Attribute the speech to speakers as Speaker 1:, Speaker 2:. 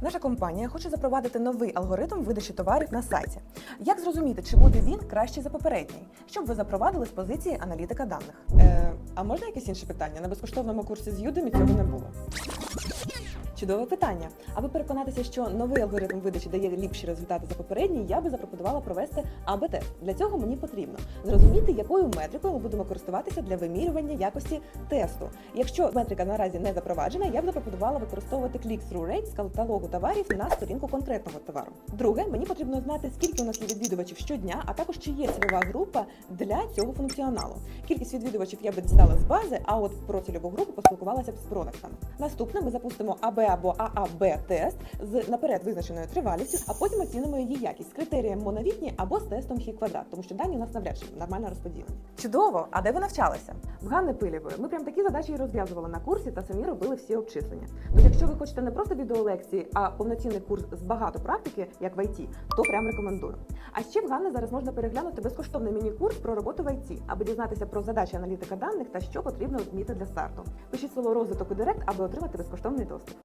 Speaker 1: Наша компанія хоче запровадити новий алгоритм видачі товарів на сайті. Як зрозуміти, чи буде він кращий за попередній? Щоб ви запровадили з позиції аналітика даних?
Speaker 2: Е, а можна якесь інше питання? На безкоштовному курсі з Юдемі цього не було.
Speaker 1: Чудове питання. Аби переконатися, що новий алгоритм видачі дає ліпші результати за попередній, я би запропонувала провести АБ-тест. Для цього мені потрібно зрозуміти, якою метрикою ми будемо користуватися для вимірювання якості тесту. Якщо метрика наразі не запроваджена, я б запропонувала використовувати click-through rate з каталогу товарів на сторінку конкретного товару. Друге, мені потрібно знати, скільки у нас є відвідувачів щодня, а також чи є цільова група для цього функціоналу. Кількість відвідувачів я би дістала з бази, а от про цільову групу поспілкувалася б з продактами. Наступне ми запустимо АБ або ААБ тест з наперед визначеною тривалістю, а потім оцінимо її якість критерієм монолітні або з тестом хі квадрат, тому що дані у нас навряд чи нормально розподілені. Чудово! А де ви навчалися? В Ганни Пилєвої. Ми прям такі задачі і розв'язували на курсі та самі робили всі обчислення. Тож, якщо ви хочете не просто відеолекції, а повноцінний курс з багато практики, як в ІТ, то прям рекомендую. А ще в Ганни зараз можна переглянути безкоштовний міні-курс про роботу в ІТ, аби дізнатися про задачі аналітика даних та що потрібно вміти для старту. Пишіть слово розвиток у директ, аби отримати безкоштовний доступ.